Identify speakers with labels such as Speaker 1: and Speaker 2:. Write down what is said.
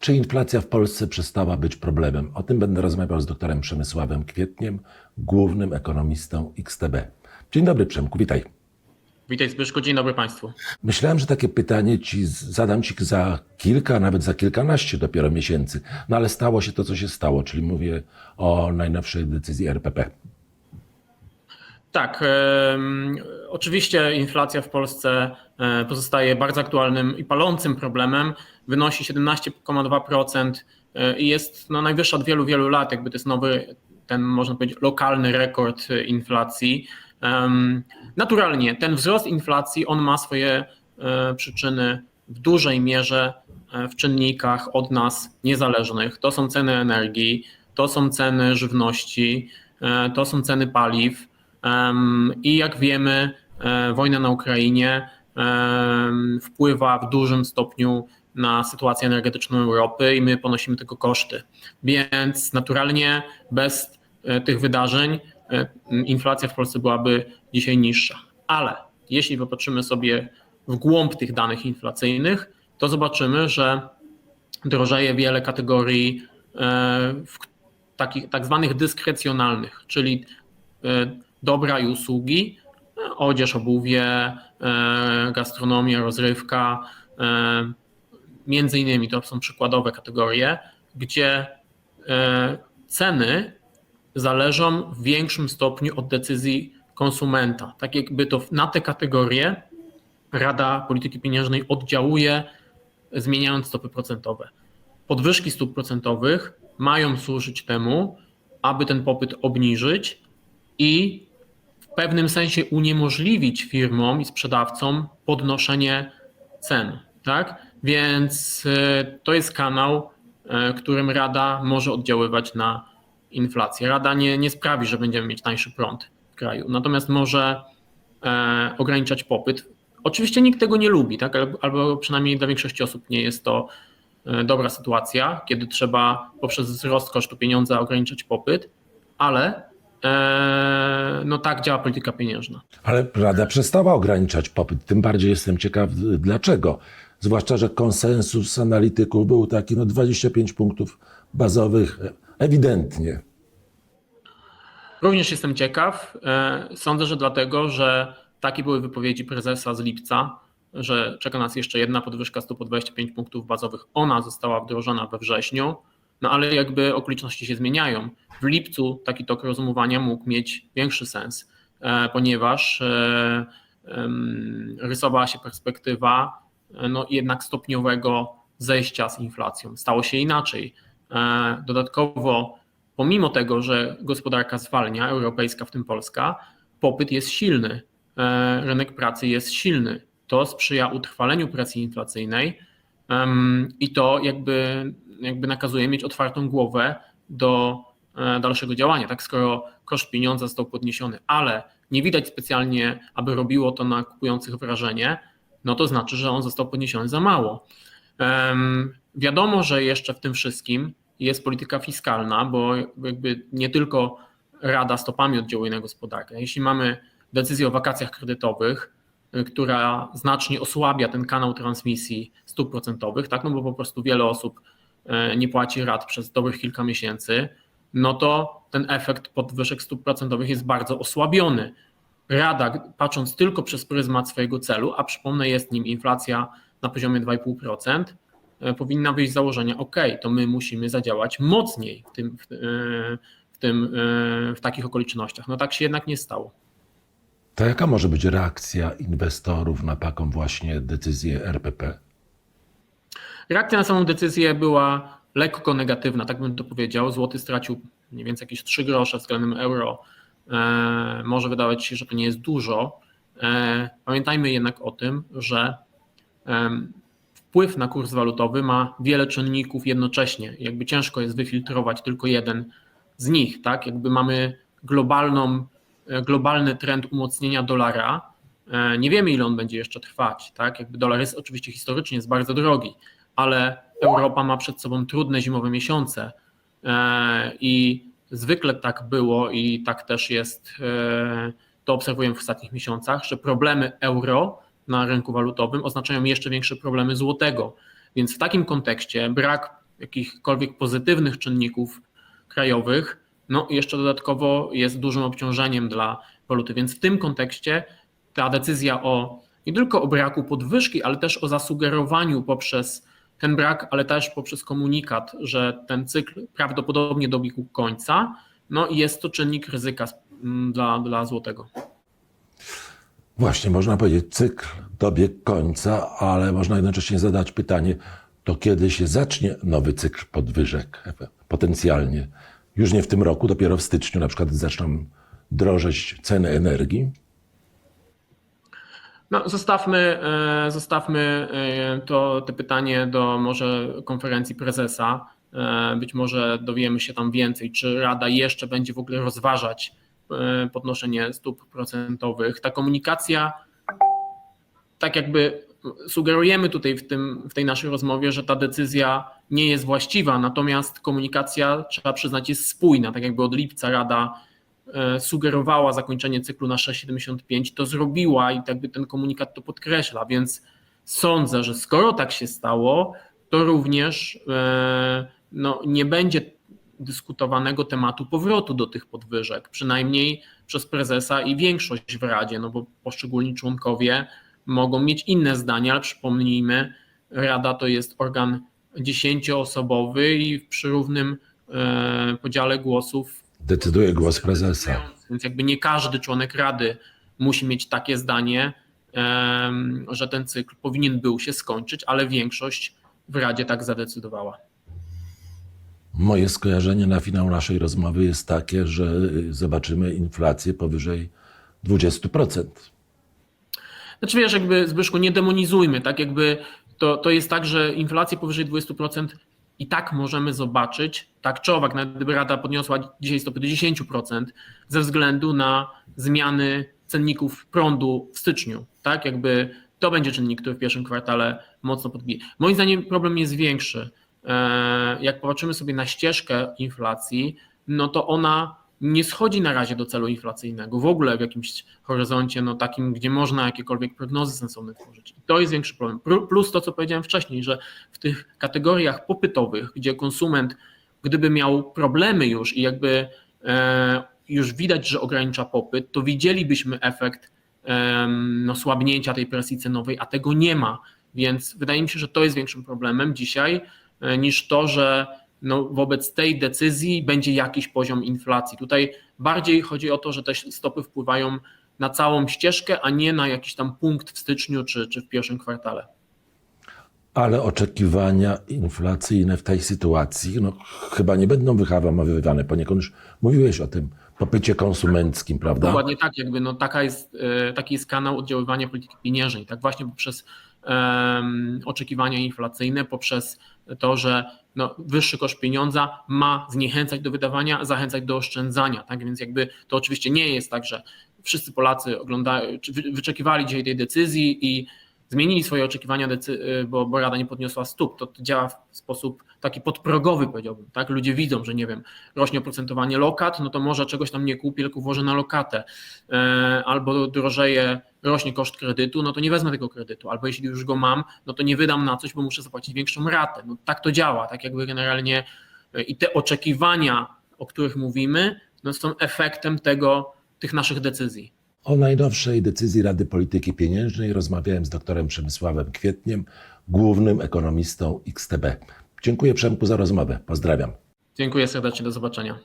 Speaker 1: Czy inflacja w Polsce przestała być problemem? O tym będę rozmawiał z doktorem Przemysławem Kwietniem, głównym ekonomistą XTB. Dzień dobry Przemku, witaj.
Speaker 2: Witaj Zbyszku, dzień dobry Państwu.
Speaker 1: Myślałem, że takie pytanie ci zadam ci za kilka, nawet za kilkanaście dopiero miesięcy. No ale stało się to, co się stało, czyli mówię o najnowszej decyzji RPP.
Speaker 2: Tak, em, oczywiście inflacja w Polsce e, pozostaje bardzo aktualnym i palącym problemem. Wynosi 17,2% e, i jest no, najwyższa od wielu, wielu lat. Jakby to jest nowy, ten można powiedzieć, lokalny rekord e, inflacji. Naturalnie ten wzrost inflacji, on ma swoje przyczyny w dużej mierze w czynnikach od nas niezależnych. To są ceny energii, to są ceny żywności, to są ceny paliw. I jak wiemy, e, wojna na Ukrainie wpływa w dużym stopniu na sytuację energetyczną Europy i my ponosimy tego koszty. Więc naturalnie bez e, tych wydarzeń e, inflacja w Polsce byłaby dzisiaj niższa. Ale jeśli popatrzymy sobie w głąb tych danych inflacyjnych, to zobaczymy, że drożeje wiele kategorii takich tak zwanych dyskrecjonalnych, czyli dobra i usługi, e, odzież, obuwie, e, gastronomia, rozrywka. e, Między innymi to są przykładowe kategorie, gdzie ceny zależą w większym stopniu od decyzji konsumenta. Tak jakby to na te kategorie Rada Polityki Pieniężnej oddziałuje, zmieniając stopy procentowe. Podwyżki stóp procentowych mają służyć temu, aby ten popyt obniżyć i w pewnym sensie uniemożliwić firmom i sprzedawcom podnoszenie cen. Tak? Więc e, to jest kanał, e, którym Rada może oddziaływać na inflację. Rada nie, nie sprawi, że będziemy mieć tańszy prąd w kraju, natomiast może e, ograniczać popyt. Oczywiście nikt tego nie lubi, tak? albo, przynajmniej dla większości osób nie jest to dobra sytuacja, kiedy trzeba poprzez wzrost kosztu pieniądza ograniczać popyt, ale no tak działa polityka pieniężna.
Speaker 1: Ale Rada przestała ograniczać popyt. Tym bardziej jestem ciekaw, dlaczego. Zwłaszcza, że konsensus analityków był taki, no 25 punktów bazowych, ewidentnie.
Speaker 2: Również jestem ciekaw. E, Sądzę, że dlatego, że takie były wypowiedzi prezesa z lipca, że czeka nas jeszcze jedna podwyżka stóp o 25 punktów bazowych. Ona została wdrożona we wrześniu, no ale jakby okoliczności się zmieniają. W lipcu taki tok rozumowania mógł mieć większy sens, e, ponieważ e, rysowała się perspektywa e, no, jednak stopniowego zejścia z inflacją. Stało się inaczej. Dodatkowo pomimo tego, że gospodarka zwalnia, europejska, w tym Polska, popyt jest silny, rynek pracy jest silny. To sprzyja utrwaleniu presji inflacyjnej i to jakby, jakby nakazuje mieć otwartą głowę do e, dalszego działania. Tak, skoro koszt pieniądza został podniesiony, ale nie widać specjalnie, aby robiło to na kupujących wrażenie, no to znaczy, że on został podniesiony za mało. Wiadomo, że jeszcze w tym wszystkim jest polityka fiskalna, bo jakby nie tylko Rada stopami oddziałuje na gospodarkę. Jeśli mamy decyzję o wakacjach kredytowych, która znacznie osłabia ten kanał transmisji stóp procentowych, tak, no bo po prostu wiele osób e, nie płaci rat przez dobrych kilka miesięcy, no to ten efekt podwyżek stóp procentowych jest bardzo osłabiony. Rada, patrząc tylko przez pryzmat swojego celu, a przypomnę, jest nim inflacja na poziomie 2,5%, e, powinna wyjść z założenia, ok, to my musimy zadziałać mocniej w, tym, w, tym, w takich okolicznościach. No tak się jednak nie stało.
Speaker 1: To jaka może być reakcja inwestorów na taką właśnie decyzję RPP?
Speaker 2: Reakcja na samą decyzję była lekko negatywna, tak bym to powiedział. Złoty stracił mniej więcej jakieś 3 grosze względem euro. E, może wydawać się, że to nie jest dużo. E, pamiętajmy jednak o tym, że em, wpływ na kurs walutowy ma wiele czynników jednocześnie. Jakby ciężko jest wyfiltrować tylko jeden z nich, tak? Jakby mamy globalną, e, globalny trend umocnienia dolara. E, Nie wiemy, ile on będzie jeszcze trwać, tak? Jakby dolar jest oczywiście historycznie jest bardzo drogi, ale Europa ma przed sobą trudne zimowe miesiące e, i zwykle tak było i tak też jest, e, to obserwujemy w ostatnich miesiącach, że problemy euro na rynku walutowym oznaczają jeszcze większe problemy złotego. Więc w takim kontekście brak jakichkolwiek pozytywnych czynników krajowych, no i jeszcze dodatkowo jest dużym obciążeniem dla waluty. Więc w tym kontekście ta decyzja o nie tylko o braku podwyżki, ale też o zasugerowaniu poprzez ten brak, ale też poprzez komunikat, że ten cykl prawdopodobnie dobiegł końca, no i jest to czynnik ryzyka dla, dla złotego.
Speaker 1: Właśnie, można powiedzieć, cykl dobiegł końca, ale można jednocześnie zadać pytanie, to kiedy się zacznie nowy cykl podwyżek potencjalnie? Już nie w tym roku, dopiero w styczniu na przykład zaczną drożeć ceny energii.
Speaker 2: No, zostawmy, e, zostawmy e, to, to pytanie do może konferencji prezesa. E, Być może dowiemy się tam więcej, czy Rada jeszcze będzie w ogóle rozważać podnoszenie stóp procentowych. Ta komunikacja, tak jakby sugerujemy tutaj w, tym, w tej naszej rozmowie, że ta decyzja nie jest właściwa, natomiast komunikacja, trzeba przyznać, jest spójna. Tak jakby od lipca Rada e, sugerowała zakończenie cyklu na 6,75, to zrobiła i jakby ten komunikat to podkreśla, więc sądzę, że skoro tak się stało, to również e, no, nie będzie dyskutowanego tematu powrotu do tych podwyżek, przynajmniej przez prezesa i większość w Radzie, no bo poszczególni członkowie mogą mieć inne zdania, ale przypomnijmy, Rada to jest organ dziesięcioosobowy i przy równym e, podziale głosów
Speaker 1: Decyduje głos prezesa.
Speaker 2: więc jakby nie każdy członek Rady musi mieć takie zdanie, że ten cykl powinien był się skończyć, ale większość w Radzie tak zadecydowała.
Speaker 1: Moje skojarzenie na finał naszej rozmowy jest takie, że y, zobaczymy inflację powyżej 20%.
Speaker 2: Znaczy wiesz, jakby Zbyszku, nie demonizujmy, tak jakby to, to jest tak, że inflację powyżej 20% i tak możemy zobaczyć, tak czy owak, nawet gdyby Rada podniosła dzisiaj stopy do 10% ze względu na zmiany cenników prądu w styczniu, tak, jakby to będzie czynnik, który w pierwszym kwartale mocno podbije. Moim zdaniem problem jest większy. E, Jak popatrzymy sobie na ścieżkę inflacji, no to ona nie schodzi na razie do celu inflacyjnego, w ogóle w jakimś horyzoncie no takim, gdzie można jakiekolwiek prognozy sensowne tworzyć. I to jest większy problem. Plu- Plus to, co powiedziałem wcześniej, że w tych kategoriach popytowych, gdzie konsument, gdyby miał problemy już i jakby e, już widać, że ogranicza popyt, to widzielibyśmy efekt em, no, słabnięcia tej presji cenowej, a tego nie ma. Więc wydaje mi się, że to jest większym problemem dzisiaj e, niż to, że no, wobec tej decyzji będzie jakiś poziom inflacji. Tutaj bardziej chodzi o to, że te stopy wpływają na całą ścieżkę, a nie na jakiś tam punkt w styczniu czy, czy w pierwszym kwartale.
Speaker 1: Ale oczekiwania inflacyjne w tej sytuacji no, chyba nie będą wyhamowywane. Poniekąd już mówiłeś o tym popycie konsumenckim, prawda?
Speaker 2: Dokładnie tak, jakby no taka jest, e, taki jest kanał oddziaływania polityki pieniężnej, tak właśnie poprzez oczekiwania inflacyjne, poprzez to, że no, wyższy koszt pieniądza ma zniechęcać do wydawania, zachęcać do oszczędzania, tak? Więc jakby to oczywiście nie jest tak, że wszyscy Polacy oglądają, wyczekiwali dzisiaj tej decyzji i zmienili swoje oczekiwania, decy- bo, bo Rada nie podniosła stóp. To działa w sposób taki podprogowy, powiedziałbym. Tak? Ludzie widzą, że nie wiem, rośnie oprocentowanie lokat, no to może czegoś tam nie kupię, tylko włożę na lokatę. E, Albo drożeje, rośnie koszt kredytu, no to nie wezmę tego kredytu. Albo jeśli już go mam, no to nie wydam na coś, bo muszę zapłacić większą ratę. No tak to działa, tak jakby generalnie e, i te oczekiwania, o których mówimy, no są efektem tego, tych naszych decyzji.
Speaker 1: O najnowszej decyzji Rady Polityki Pieniężnej rozmawiałem z doktorem Przemysławem Kwietniem, głównym ekonomistą XTB. Dziękuję Przemku za rozmowę. Pozdrawiam.
Speaker 2: Dziękuję serdecznie, do zobaczenia.